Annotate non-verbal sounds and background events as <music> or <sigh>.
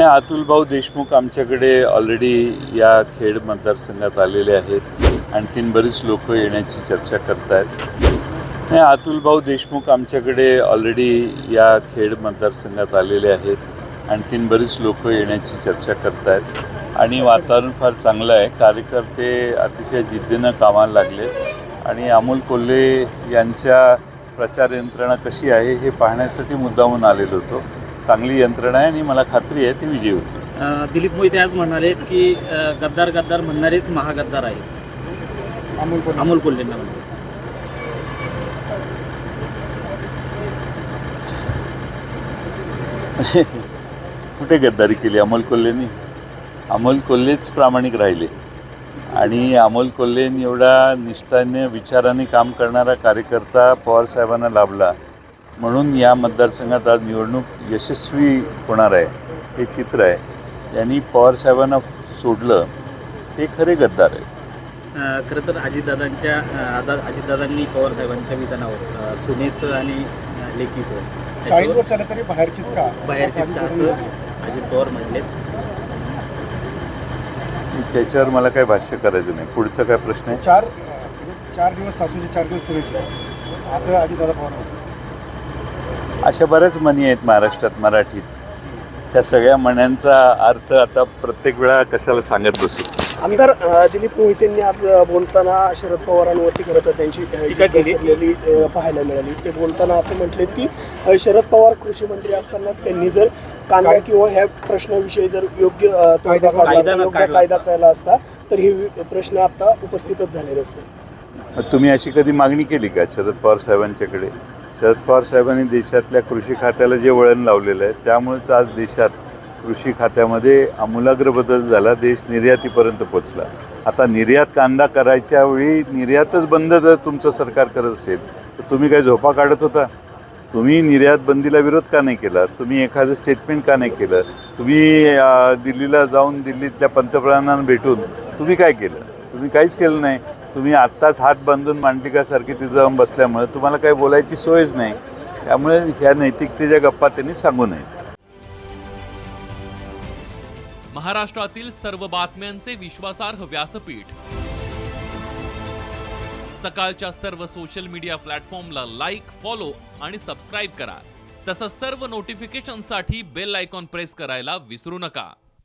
नाही अतुल भाऊ देशमुख आमच्याकडे ऑलरेडी या खेड मतदारसंघात आलेले आहेत. आणखीन बरीच लोक येण्याची चर्चा करतायत. नाही अतुल भाऊ देशमुख आमच्याकडे ऑलरेडी या खेड मतदारसंघात आलेले आहेत. आणखीन बरीच लोक येण्याची चर्चा करतायत. आणि वातावरण फार चांगलं आहे. कार्यकर्ते अतिशय जिद्दीनं कामाला लागले. आणि अमोल कोल्हे यांच्या प्रचार यंत्रणा कशी आहे हे पाहण्यासाठी मुद्दामून आलेलो होतो. चांगली यंत्रणा आहे आणि मला खात्री आहे ती विजयी होती. दिलीप मोहिते आज म्हणाले की गद्दार गद्दार म्हणणारेच महागद्दार आहेत. अमोल कोल्हे. अमोल कोल्हेंना म्हणले <laughs> कुठे गद्दारी केली अमोल कोल्हेनी? अमोल कोल्हेच प्रामाणिक राहिले. आणि अमोल कोल्हेन एवढा निष्ठाने विचाराने काम करणारा कार्यकर्ता पवारसाहेबांना लाभला. म्हणून या मतदारसंघात आज निवडणूक यशस्वी होणार आहे हे चित्र आहे. यांनी पवारसाहेबांना सोडलं हे खरे गद्दार आहे खरं तर अजितदादांच्या आदा- अजितदादांनी पवार साहेबांच्या विधानावर सुनेचं आणि लेकीचं. चाळीस त्याच्यावर तरी बाहेरचीच का? बाहेरचीच का असं अजित पवार म्हणले त्याच्यावर मला काही भाष्य करायचं नाही. पुढचा काय प्रश्न आहे? चार म्हणजे चार दिवस सासूचे चार दिवस सुनेचे. असं अजितदादा पवार म्हणतात. अशा बऱ्याच म्हणी आहेत महाराष्ट्रात मराठीत. त्या सगळ्या म्हणण्यांचा अर्थ आता प्रत्येक वेळा कशाला सांगत बसू? आमदार दिलीप मोहितेंनी आज बोलताना शरद पवारांवरती खरं तर त्यांची पाहायला मिळाली. ते बोलताना असं म्हटले की शरद पवार कृषी मंत्री असतानाच त्यांनी जर कांदा किंवा ह्या प्रश्नाविषयी जर योग्य कायदा काढला कायदा असता, योग्य काढला कायदा असता. केला असता तर हे प्रश्न आता उपस्थितच झाले नसते मग तुम्ही अशी कधी मागणी केली का शरद पवार साहेबांच्याकडे? शरद पवार साहेबांनी देशातल्या कृषी खात्याला जे वळण लावलेलं आहे त्यामुळेच आज देशात कृषी खात्यामध्ये आमूलाग्र बदल झाला देश निर्यातीपर्यंत पोचला. आता निर्यात कांदा करायच्या वेळी निर्यातच बंद जर तुमचं सरकार करत असेल तर तुम्ही काय झोपा काढत होता? तुम्ही निर्यात बंदीला विरोध का नाही केला? तुम्ही एखादं स्टेटमेंट का नाही केलं? तुम्ही दिल्लीला जाऊन दिल्लीतल्या पंतप्रधानांना भेटून तुम्ही काय केलं? तुम्ही काहीच केलं नाही. तुम्ही आत्ताच हात बांधून मांडलिकासारखी तिथं जाऊन बसल्यामुळे तुम्हाला काही बोलायची सोयच नाही. त्यामुळे ह्या नैतिकतेच्या गप्पा त्यांनी सांगू नयेत. महाराष्ट्रातील सर्व बातम्यांचे विश्वासार्ह व्यासपीठ. सकाळच्या सर्व सोशल मीडिया प्लॅटफॉर्मला लाईक फॉलो आणि सबस्क्राईब करा. तसंच सर्व नोटिफिकेशनसाठी बेल आयकॉन प्रेस करायला विसरू नका.